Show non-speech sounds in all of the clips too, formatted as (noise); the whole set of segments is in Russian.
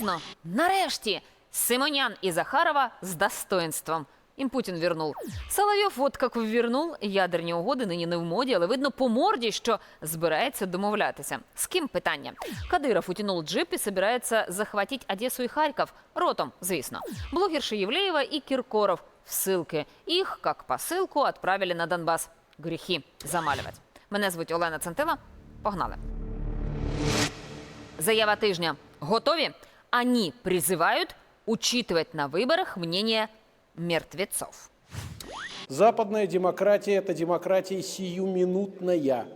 Серйозно? Нарешті Симонян і Захарова з достоинством. Им Путін вірнув. Соловйов от як ввірнув. Ядерні угоди нині не в моді, але видно по морді, що збирається домовлятися. З ким питання? Кадиров утянул джип и собирается захватить Одессу и Харьков. Ротом, звісно. Блогерша Евлеева и Киркоров в ссылке. Их, как посылку, отправили на Донбас. Гріхи замалювати. Мене звуть Олена Центила. Погнали. Заява тижня. Готові? Они призывают учитывать на выборах мнение мертвецов. Западная демократия – это демократия сиюминутная.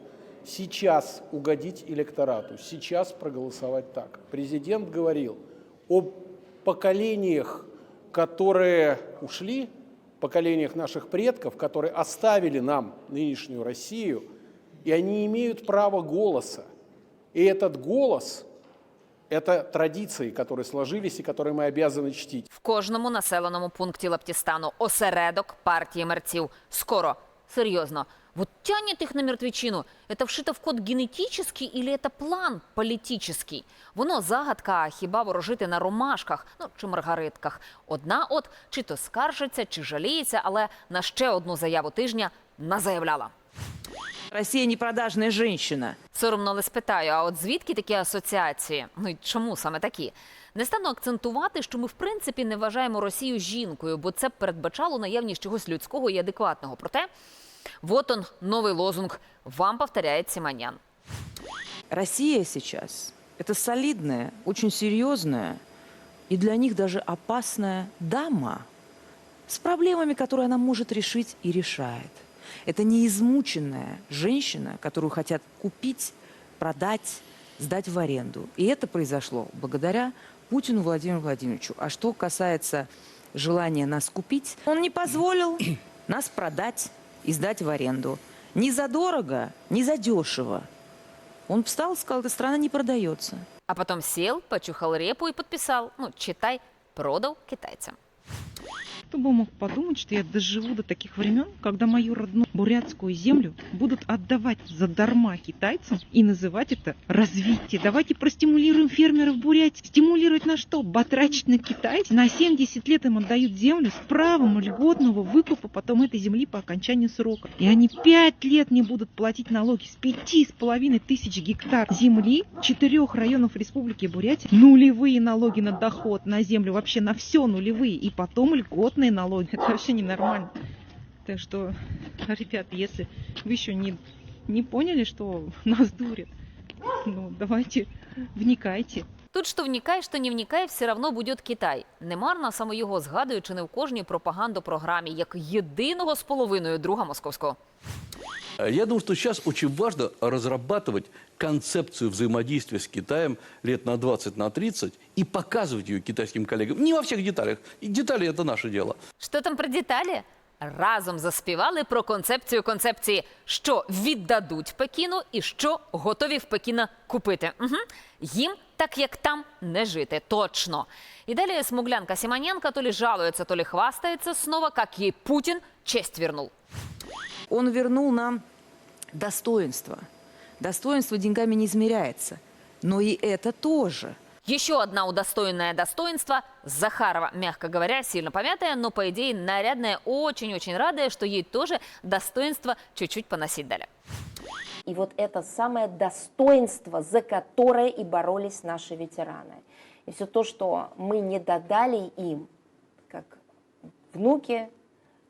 Сейчас угодить электорату, сейчас проголосовать так. Президент говорил о поколениях, которые ушли, поколениях наших предков, которые оставили нам нынешнюю Россию, и они имеют право голоса. И этот голос – это традиции, которые сложились и которые мы обязаны чтить. В кожному населеному пункті Лаптістану осередок партії мерців. Скоро. Серйозно. Вот тянет их на мертвечину. Это вшито в код генетический или это план політичний? Воно загадка, а хіба ворожити на ромашках, ну чи маргаритках. Одна от чи то скаржиться, чи жаліється, але на ще одну заяву тижня назаявляла. Россия не продажная женщина. Соромно але спитаю, а от звідки такі асоціації? Ну і чому саме такі? Не стану акцентувати, що ми в принципі не вважаємо Росію жінкою, бо це б передбачало наявність чогось людського і адекватного. Проте, вот он новий лозунг. Вам повторяє Сіманян. Россия сейчас – это солидная, очень серьезная и для них даже опасная дама с проблемами, которые она может решить и решает. Это не измученная женщина, которую хотят купить, продать, сдать в аренду. И это произошло благодаря Путину Владимиру Владимировичу. А что касается желания нас купить, он не позволил (coughs) нас продать и сдать в аренду. Ни за дорого, ни за дешево. Он встал и сказал, эта страна не продается. А потім сел, почухав репу і підписав. Ну, читай, продав китайцям. Кто бы мог подумать, что я доживу до таких времен, когда мою родную бурятскую землю будут отдавать задарма китайцам и называть это развитие. Давайте простимулируем фермеров Бурятии. Стимулировать на что? Батрачить на китайцев. На 70 лет им отдают землю с правом льготного выкупа потом этой земли по окончанию срока. И они 5 лет не будут платить налоги с пяти с половиной тысяч гектар земли четырех районов Республики Бурятия. Нулевые налоги на доход, на землю, вообще на все нулевые. И потом льготные налоги. Это вообще ненормально. Так что, ребят, если вы еще не, не поняли, что нас дурят, ну, давайте вникайте. Тут що вникай, що не вникай, все равно буде Китай. Немарно саме його згадують чи не в кожній пропагандопрограмі, як єдиного з половиною друга московського. Э, Я думаю, что сейчас очень важно разрабатывать концепцию взаимодействия с Китаем лет на 20, на 30 и показывать ее китайским коллегам. Не во всех деталях. И детали – это наше дело. Що там про деталі? Разом заспівали про концепцію концепції, що віддадуть Пекіну і що готові в Пекіна купити. Угу. Їм так як там не жити, точно. І далі смуглянка Сіманенка то ли жалується, то ли хвастається снова, як їй Путін честь вернув. Он вернул нам достоинство. Достоинство деньгами не измеряется. Но и это тоже. Еще одна удостоенное достоинство – Захарова. Мягко говоря, сильно помятая, но, по идее, нарядная, очень-очень радая, что ей тоже достоинство чуть-чуть поносить дали. И вот это самое достоинство, за которое и боролись наши ветераны. И все то, что мы не додали им, как внуки,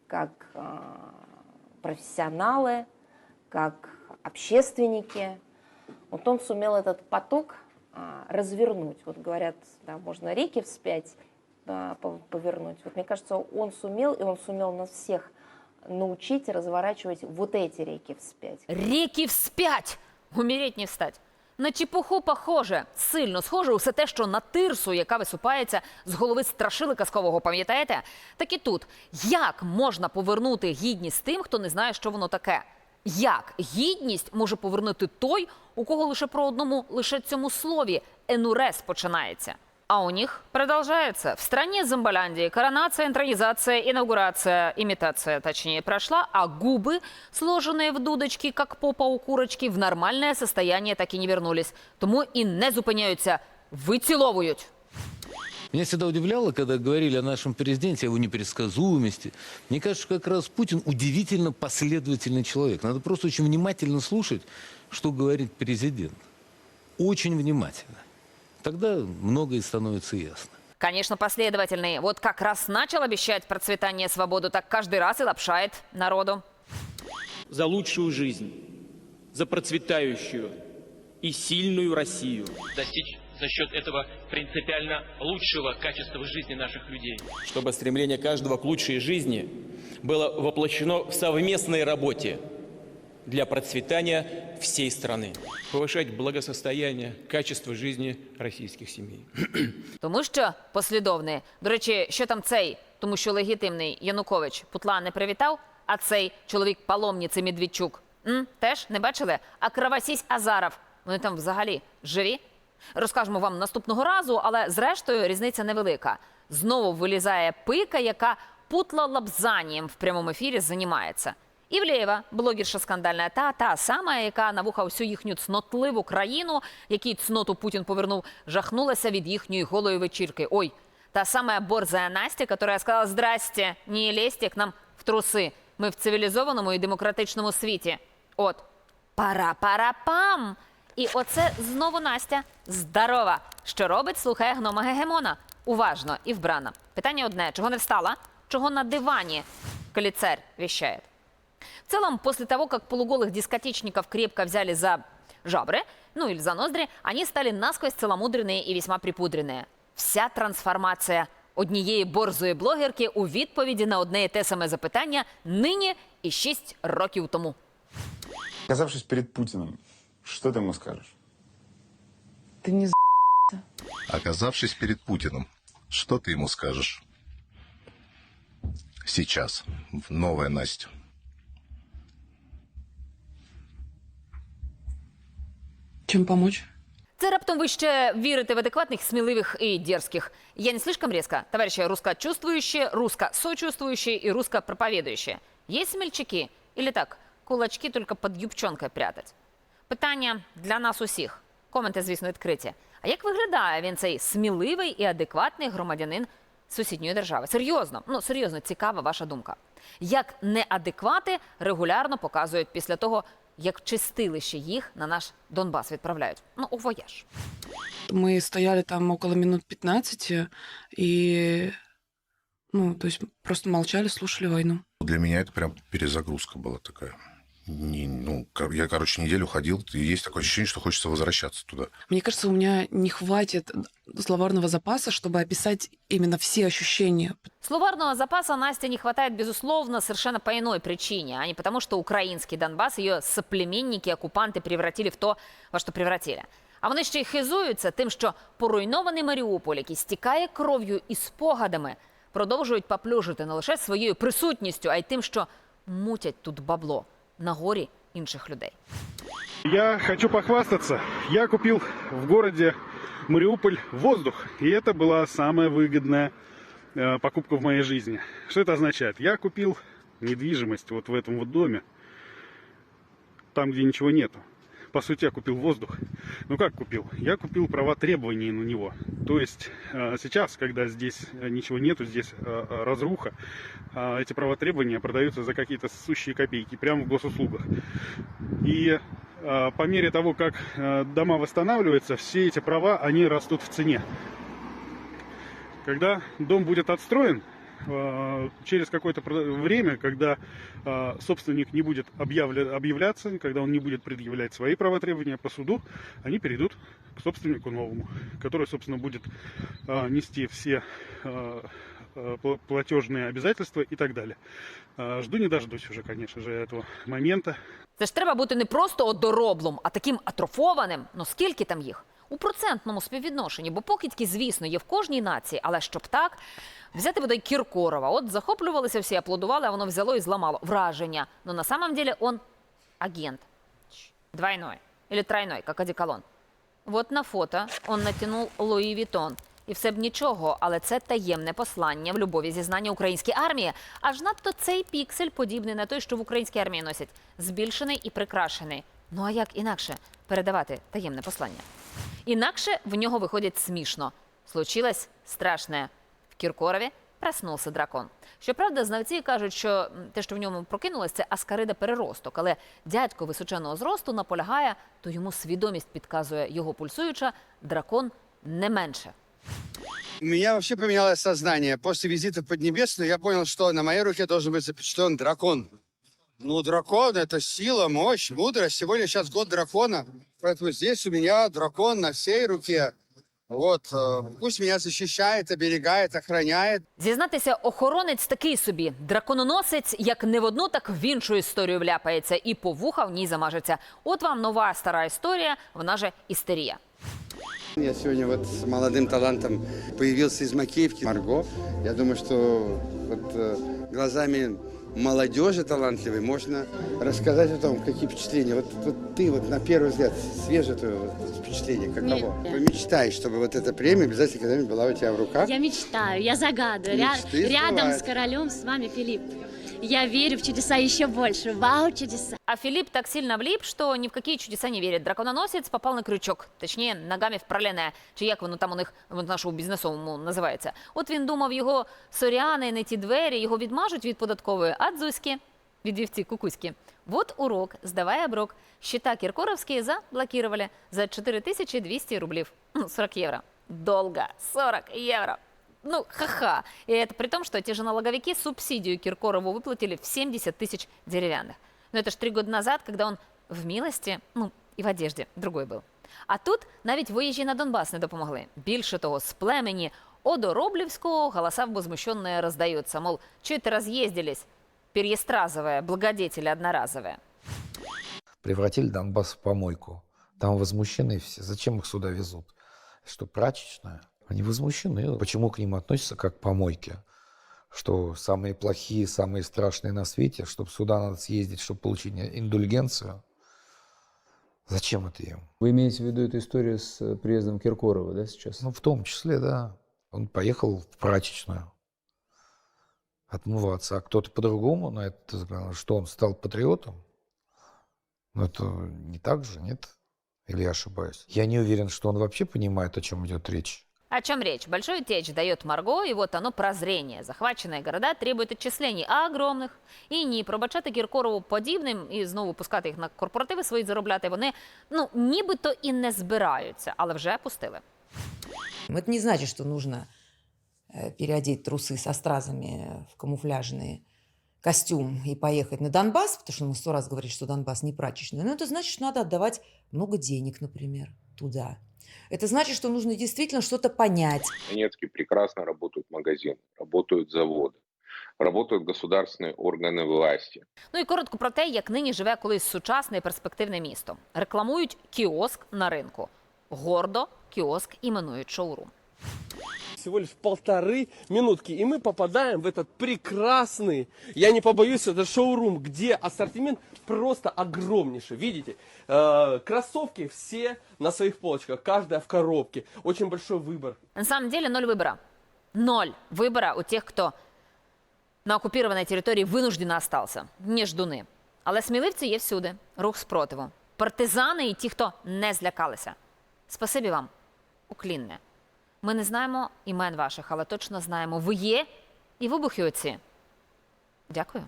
как э, профессионалы, как общественники, вот он сумел этот поток а, развернуть. Вот говорят, да, можно реки вспять а, пов- повернуть. Вот мне кажется, он сумел, и он сумел нас всех научить разворачивать вот эти реки вспять. Ріки вспять! Умереть не встать. На чіпуху похоже, сильно схоже усе те, що на тирсу, яка висупається з голови страшили казкового, пам'ятаєте? Так і тут. Як можна повернути гідність тим, хто не знає, що воно таке? Як гідність може повернути той, у кого лише про одному лише цьому слові енурез починається? А у них продолжается. В стране Зомболяндии коронация, интронизация, инаугурация, имитация, точнее, прошла, а губы, сложенные в дудочки, как попа у курочки, в нормальное состояние так и не вернулись. Тому і не зупиняються, виціловують. Меня всегда удивляло, когда говорили о нашем президенте, о его непредсказуемости. Мне кажется, как раз Путин удивительно последовательный человек. Надо просто очень внимательно слушать, что говорит президент. Очень внимательно. Тогда многое становится ясно. Конечно, последовательный. Вот как раз начал обещать процветание и свободу, так каждый раз и лапшает народу. за лучшую жизнь, за процветающую и сильную Россию. достичь за счет этого принципиально лучшего качества жизни наших людей. Чтобы стремление каждого к лучшей жизни было воплощено в совместной работе для процветания всей страны. Повышать благосостояние, качество жизни российских семей. (clears throat) Тому що послідовний. До речі, що там цей, тому що легітимний Янукович Путла не привітав, а цей чоловік паломниці Медведчук. М? Теж не бачили? А Кравасісь Азаров. Вони там взагалі живі? Розкажемо вам наступного разу, але зрештою різниця невелика. Знову вилізає пика, яка путла лапзанієм в прямому ефірі займається. Івлєєва, блогерша скандальна, та та сама, яка на вуха всю їхню цнотливу країну, якій цноту Путін повернув, жахнулася від їхньої голої вечірки. Ой, та самая борзая Настя, которая сказала «Здрасте, не лезьте к нам в труси. Ми в цивілізованому і демократичному світі». От, пара-пара-пам! І оце знову Настя здорова. Що робить, слухає гнома Гегемона. Уважно і вбрана. Питання одне: чого не встала? Чого на дивані? Колицарь вещает. В целом, после того, как полуголых дискотечников крепко взяли за жабры, ну или за ноздри, они стали насквозь целомудренные и весьма припудренные. Вся трансформація однієї борзої блогерки у відповіді на одне і те саме запитання нині і шість років тому. Оказавшись перед Путиным, что ты ему скажешь? Ты не Оказавшись перед Путиным, что ты ему скажешь? Сейчас. Новая Настя. Чем помочь? Це раптом ви ще вірите в адекватних, сміливих і дерзких. Я не слишком резко, товарищи русскочувствующие, русско-сочувствующие и русско-проповедующие. Есть смельчаки? Или так, кулачки только под юбчонкою прятать? Питання для нас усіх. Коменти, звісно, відкриті. А як виглядає він цей сміливий і адекватний громадянин сусідньої держави? Серйозно, ну серйозно, цікава ваша думка. Як неадеквати регулярно показують після того, як в чистилище їх на наш Донбас відправляють. Ну, у вояж. Мы стояли там около минут 15 и, ну, то есть просто молчали, слушали войну. Для меня это прям перезагрузка была такая. Не- ну, кор- я, короче, неделю ходил, и есть такое ощущение, что хочется возвращаться туда. Мне кажется, у меня не хватит словарного запаса, чтобы описать именно все ощущения. Словарного запаса Насте не хватает, безусловно, совершенно по иной причине, а не потому, что украинский Донбасс ее соплеменники, оккупанты превратили в то, во що превратили. А вони ще й хизуються тим, що поруйнований Маріуполь, який стікає кров'ю і спогадами, продовжують поплюжити не лише своєю присутністю, а й тим, що мутять тут бабло на горі інших людей. Я хочу похвастаться. Я купил в городе Мариуполь воздух. И это была самая выгодная э, покупка в моей жизни. Что это означает? Я купил недвижимость вот в этом вот доме. Там, где ничего нету. По сути, я купил воздух. Ну как купил? Я купил права требований на него. То есть э, сейчас, когда здесь э, ничего нету, здесь э, разруха, эти права требования продаются за какие-то сущие копейки прямо в госуслугах. И по мере того, как дома восстанавливаются, все эти права, они растут в цене. Когда дом будет отстроен, через какое-то время, когда э, собственник не будет объявля- объявляться, когда он не будет предъявлять свои права требования по суду, они перейдут к собственнику новому, который, собственно, будет э, нести все э, э, пла- платежные обязательства и так далее. Э, Жду не дождусь уже, конечно же, этого момента. Це ж треба бути не просто одороблом, а таким атрофованим. Ну скільки там їх? У процентному співвідношенні, бо покидьки, звісно, є в кожній нації, але щоб так, взяти бодай Кіркорова. От захоплювалися всі, аплодували, а воно взяло і зламало враження. Но на самом деле он агент. Двойной. Или тройной, как одеколон. Вот на фото он натянув Луї Вітон. І все б нічого, але це таємне послання в любові зізнання українській армії. Аж надто цей піксель подібний на той, що в українській армії носять, збільшений і прикрашений. Ну а як інакше передавати таємне послання? Інакше в нього виходить смішно. случилось страшне. В Кіркорові проснувся дракон. Щоправда, знавці кажуть, що те, що в ньому прокинулось, це аскарида переросток. Але дядько височеного зросту наполягає, то йому свідомість підказує його пульсуюча дракон не менше. У меня вообще поменялось сознание. После визита в я понял, что на моей руке должен быть запечатлен дракон. Ну, дракон — это сила, мощь, мудрость. Сегодня сейчас год дракона, поэтому здесь у меня дракон на всей руке. Вот, э, пусть меня защищает, оберегает, охраняет. Зізнатися, охоронець такий собі дракононосець, як не в одну, так в іншу історію вляпається і по вуха в ній замажеться. От вам нова стара історія, вона же істерія. Я сегодня вот с молодым талантом появился из Макеевки. Марго, я думаю, что вот э, глазами молодежи талантливой можно рассказать о том, какие впечатления. Вот, вот ты вот на первый взгляд свежее твое вот впечатление, каково? Нет. Помечтай, чтобы вот эта премия обязательно когда-нибудь была у тебя в руках. Я мечтаю, я загадываю. Ря- рядом с королем с вами Филипп. Я верю в чудеса еще больше. Вау, чудеса. А Филипп так сильно влип, что ни в какие чудеса не верит. Дракононосець попав на крючок, точніше, ногами в пролене, чи як воно там у них в нашому бізнесовому називається. От він думав, його соряни, не ті двері, його відмажуть від податкової, а дзузьки від вівці кукуськи. Вот урок, сдавай оброк. Счета Киркоровские заблокировали за 4200 рублей. (laughs) Ну, 40 евро. Долго. 40 евро. Ну, ха-ха. И это при том, что те же налоговики субсидию Киркорову выплатили в 70 тысяч деревянных. Но это ж три года назад, когда он в милости, ну, і в одежді, другой був. А тут навіть виїжджі на Донбас не допомогли. Більше того, з племені Одороблівського голоса возмущенные роздаються. Мол, чого разъездились? Переестразовые, благодетели одноразовые. Превратили Донбасс в помойку. Там возмущены все. Зачем их сюда везут? Что, прачечная? Они возмущены. Почему к ним относятся как к помойке? Что самые плохие, самые страшные на свете, чтобы сюда надо съездить, чтобы получить индульгенцию? Зачем это им? Вы имеете в виду эту историю с э, приездом Киркорова, да, сейчас? Ну, в том числе, да. Он поехал в прачечную отмываться, а кто-то по-другому на это взглянул, что он стал патриотом. Ну, это не так же, нет? Или я ошибаюсь? Я не уверен, что он вообще понимает, о чем идет речь. О чем речь? Большой течь дает Марго, и вот оно прозрение. Захваченные города требуют отчислений огромних. І ні, пробачати Кіркорову подібним і знову пускати їх на корпоративи свої заробляти вони, ну, нібито і не збираються, але вже пустили. Это не значит, что нужно э, переодеть трусы со стразами в камуфляжный костюм и поехать на Донбасс, потому что мы сто раз говорили, что Донбасс не прачечный. Но это значит, что надо отдавать много денег, например, туда. Это значит, что нужно действительно что-то понять. В Донецке прекрасно работают магазины, работают заводы, работают государственные органы власти. Ну і коротко про те, як нині живе колись сучасне і перспективне місто. Рекламують кіоск на ринку. Гордо кіоск іменують шоурум. всего лишь полторы минутки, и мы попадаем в этот прекрасный, я не побоюсь, это шоурум, где ассортимент просто огромнейший. Видите, Э, кроссовки все на своих полочках, каждая в коробке, очень большой выбор. На самом деле ноль выбора. Ноль выбора у тех, кто на окупованій території винуждено остался. Не ждуни. Але сміливці є всюди. Рух спротиву. Партизани і ті, хто не злякалися. Спасибі вам. Уклінне. Ми не знаємо імен ваших, але точно знаємо, ви є і вибухи оці. Дякую.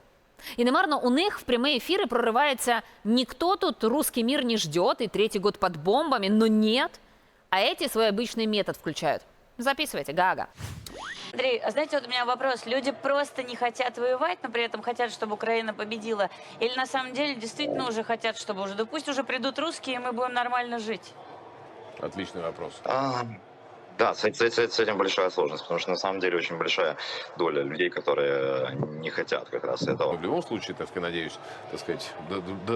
І немарно у них в прямі ефіри проривається «Никто тут русский мир не ждет, и третий год под бомбами, но нет». А эти свой обычный метод включают. Записывайте, гага. Андрей, а знаете, вот у меня вопрос. Люди просто не хотят воевать, но при этом хотят, чтобы Украина победила? Или на самом деле действительно уже хотят, чтобы уже, да пусть уже придут русские, и мы будем нормально жить? Отличный вопрос. А, да, с, с- с- с этим большая сложность, потому что на самом деле очень большая доля людей, которые не хотят как раз этого. В любом случае, так сказать, надеюсь, так сказать,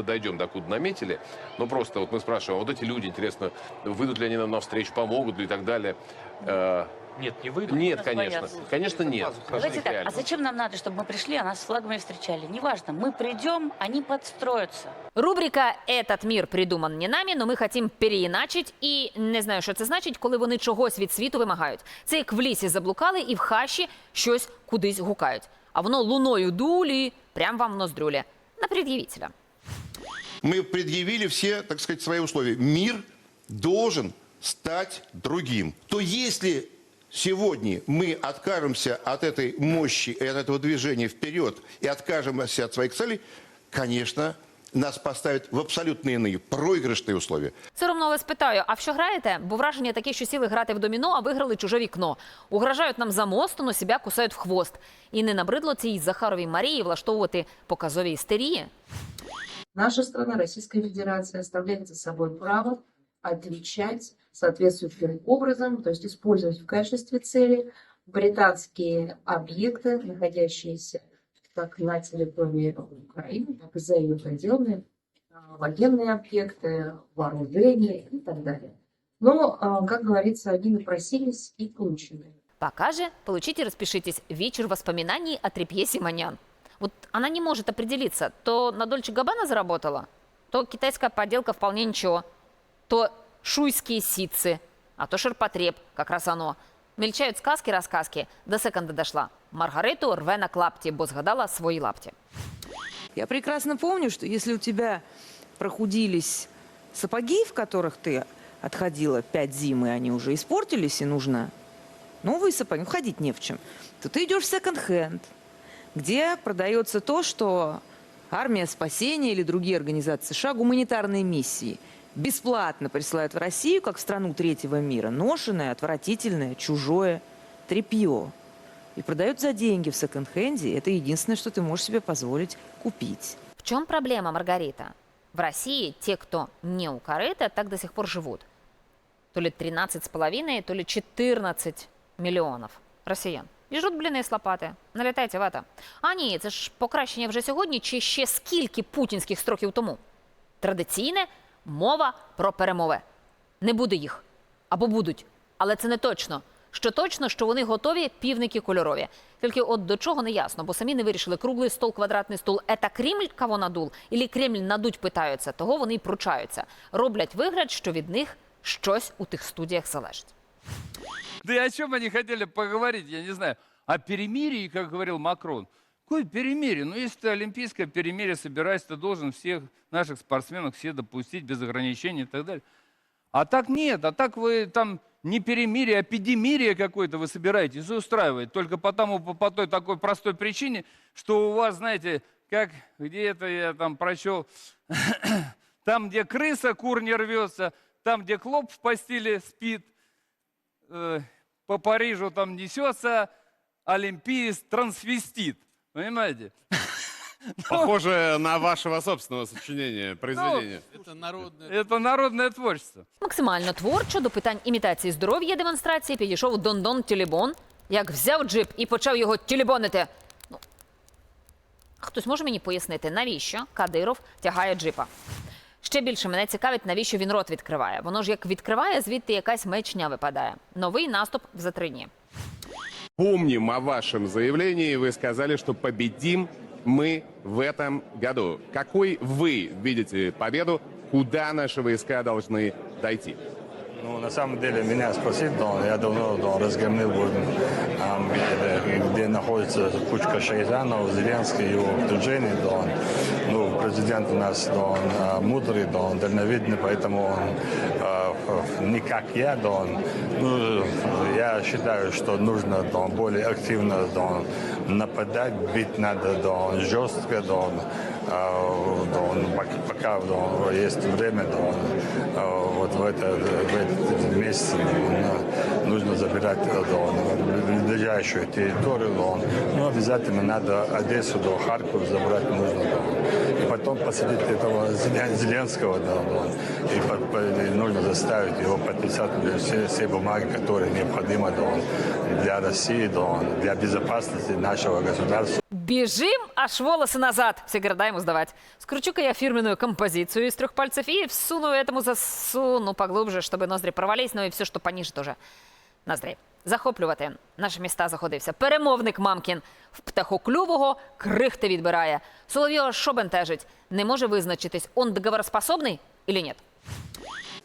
дойдем до куда наметили. Но просто вот мы спрашиваем, а вот эти люди, интересно, выйдут ли они нам навстречу, помогут ли и так далее. Э, Нет, не выйдут. Нет, Нас конечно. боятся. Конечно, нет. Давайте так, а зачем нам надо, чтобы мы пришли, а нас с флагами встречали? Неважно, мы придем, они подстроятся. Рубрика «Этот мір придуман не нами, но ми хотім переіначить» і не знаю, що це значить, коли вони чогось від світу вимагають. Це як в лісі заблукали і в хащі щось кудись гукають. А воно луною дулі, прям вам в ноздрюлі. На пред'явителя. Мы предъявили все, так сказать, свои условия. Мир должен стать другим. То если сегодня мы откажемся от этой мощи и от этого движения вперед и откажемся от своих целей, конечно, нас поставят в абсолютно иные проигрышные условия. Соромно вас питаю, а в що граєте? Бо враження таке, що сіли грати в доміно, а виграли чуже вікно. Угрожають нам за мосту, но себе кусають в хвост. І не набридло цій Захаровій Марії влаштовувати показові істерії? Наша страна, Российская Федерация, оставляет за собой право отвечать соответствующим образом, то есть использовать в качестве цели британские объекты, находящиеся как на территории Украины, так и за ее пределами, а, военные объекты, вооружения и так далее. Но, а, как говорится, они напросились и получили. Пока же получите распишитесь вечер воспоминаний о трепье Симонян. Вот она не может определиться, то на Дольче Габбана заработала, то китайская подделка вполне ничего, то шуйские ситцы, а то ширпотреб, как раз оно. Мельчають сказки-рассказки, до секонда дошла. Маргариту рве на клапті, бо згадала свої лапті. Я прекрасно помню, что если у тебя прохудились сапоги, в которых ты отходила пять зим, и они уже испортились, и нужно новые сапоги, ну, ходить не в чем, то ты идешь в секонд-хенд, где продается то, что армия спасения или другие организации США, гуманитарные миссии, бесплатно присылают в Россию, как в страну третьего мира, ношеное, отвратительное, чужое тряпье. И продают за деньги в секонд-хенде. Это единственное, что ты можешь себе позволить купить. В чем проблема, Маргарита? В России те, кто не у корыта, так до сих пор живут. То ли 13 с половиной, то ли 14 мільйонів росіян. І жруть бліни з лопати. Налітайте в это. А ні, це ж покращення вже сьогодні чи ще скільки путінських строків тому? Традиційне мова про перемови. Не буде їх. Або будуть. Але це не точно. Що точно, що вони готові півники кольорові. Тільки от до чого не ясно, бо самі не вирішили круглий стол, квадратний стол. Ета Кремль кого надул? Ілі Кремль надуть питаються, того вони й пручаються. Роблять вигляд, що від них щось у тих студіях залежить. Да и о чем они хотели поговорить, я не знаю. О перемирии, как говорил Макрон. Какое перемирие? Ну, если ты олимпийское перемирие собираешься, ты должен всех наших спортсменов все допустить без ограничений и так далее. А так нет, а так вы там не перемирие, а эпидемирие какое-то вы собираетесь устраивать. Только потому, по, по той такой простой причине, что у вас, знаете, как где-то я там прочел, (coughs) там, где крыса, кур не рвется, там, где клоп в постели спит, э, по Парижу там несется олимпиец трансвестит. Понимаете? (laughs) Похоже на вашего собственного сочинения, произведения. Это народное... Это народное творчество. Максимально творчо до питань імітації здоров'я демонстрації підійшов Дондон Тілібон, як взяв джип і почав його тілібонити. Ну, хтось може мені пояснити, навіщо Кадиров тягає джипа? Ще більше мене цікавить, навіщо він рот відкриває. Воно ж як відкриває, звідти якась мечня випадає. Новий наступ за три дні. Помним о вашем заявлении. Вы сказали, что победим мы в этом году. Какой вы видите победу? Куда наши войска должны дойти? Ну, на самом деле, меня спросить, да, я давно да, разгромил а, где, где находится кучка шайтанов, Зеленский его да. Президент у нас, да, он а, мудрый, да, он дальновидный, поэтому он ф- не как я, да, он, ну, я считаю, что нужно, да, более активно, да, нападать, бить надо, да, жестко, да, а, да, пок- пока да, есть время, да, а, вот в, это, в этот месяц да, нужно забирать да, ближайшую территорию, да, ну, обязательно надо Одессу, да, Харьков забрать нужно, и потом посадить этого Зелен- Зеленского, да, да, и, по- и нужно заставить его подписать все, все бумаги, которые необходимы да, для России, да, для безопасности нашего государства. Біжим аж волоси назад. Всегда ему сдавать. Скручу-ка я фирменную композицию из трех пальцев и всуну этому засуну поглубже, чтобы ноздри порвались, ну и все, что пониже тоже. Ноздрі. Захоплювати наші міста заходився. Перемовник Мамкін в птахоклювого крихти відбирає. Соловйова що бентежить? Не може визначитись, он договороспособний или нет.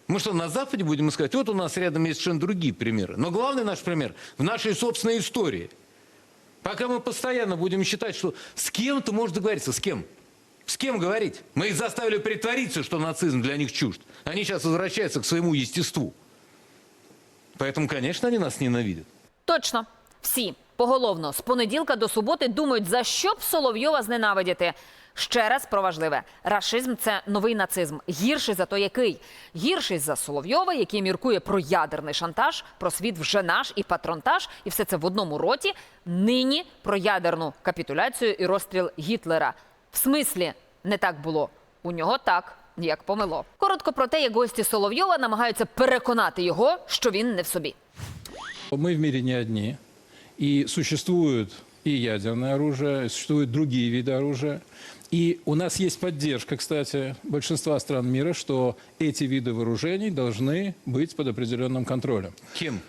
Мы что, на Западе будем искать? Вот у нас рядом есть совершенно другие примеры. Но главный наш пример в нашей собственной истории. Пока мы постоянно будем считать, что с кем-то можно договориться. С кем? С кем говорить? Мы их заставили притвориться, что нацизм для них чужд. Они сейчас возвращаются к своему естеству. Поэтому, конечно, они нас ненавидят. Точно, всі поголовно з понеділка до суботи думають, за що б Соловйова зненавидіти. Ще раз про важливе: рашизм це новий нацизм. Гірший за то який? Гірший за Соловйова, який міркує про ядерний шантаж, про світ вже наш і патронтаж, і все це в одному роті. Нині про ядерну капітуляцію і розстріл Гітлера. В смислі не так було. У нього так, як помило. Коротко про те, як гості Соловйова намагаються переконати його, що він не в собі. Мы в мире не одни. И существует и ядерное оружие, и существуют другие виды оружия. И у нас есть поддержка, кстати, большинства стран мира, что эти виды вооружений должны быть под определенным контролем. Кем?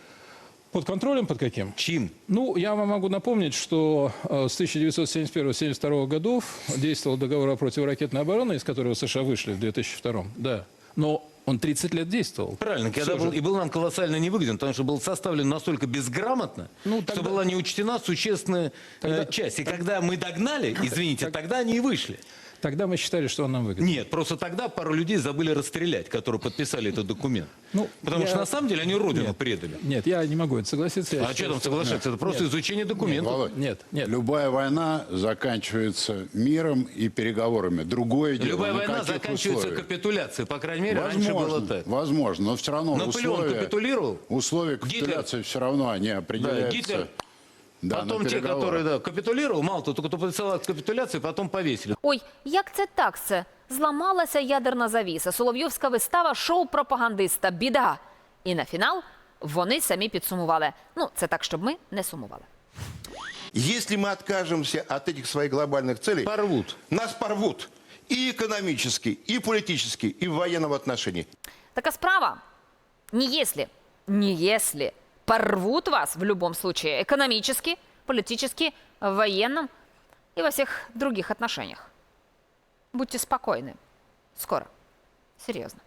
Под контролем под каким? Чьим? Ну, я вам могу напомнить, что э, с 1971-1972 годов действовал договор о противоракетной обороне, из которого США вышли в 2002. Да. Но он 30 лет действовал. Правильно, когда был, же. и был нам колоссально невыгоден, потому что был составлен настолько безграмотно, Ну, что тогда- была не учтена существенная э, Тогда- часть. И когда мы догнали, (coughs) извините, тогда они и вышли. Тогда мы считали, что он нам выгоден. Нет, просто тогда пару людей забыли расстрелять, которые подписали этот документ. Ну, Потому я- что на самом деле они родину Нет. предали. Нет, я не могу это согласиться. Я А что там соглашаться? Нет. Это просто Нет. изучение документов. Володь, Нет, нет. Любая война заканчивается миром и переговорами. Другое дело. Любая на война заканчивается условиях? капитуляцией. По крайней мере, раньше Возможно, было так. возможно, но все равно Наполеон условия, капитулировал? условия Гитлер? капитуляции все равно они определяются. Гитлер. Да, потом на те, переговорах. которые да, капитулировал, мало того, только кто подписал акт капитуляции, потом повесили. Ой, як це так це? Зламалася ядерна завіса, Соловйовська вистава, шоу пропагандиста, біда. І на фінал вони самі підсумували. Ну, це так, щоб ми не сумували. Если мы откажемся от этих своих глобальных целей, порвут. нас порвут и экономически, и политически, и в военном отношении. Така справа. Не если, не если порвут вас в любом случае экономически, политически, в военном и во всех других отношениях. Будьте спокойны. Скоро. Серьезно.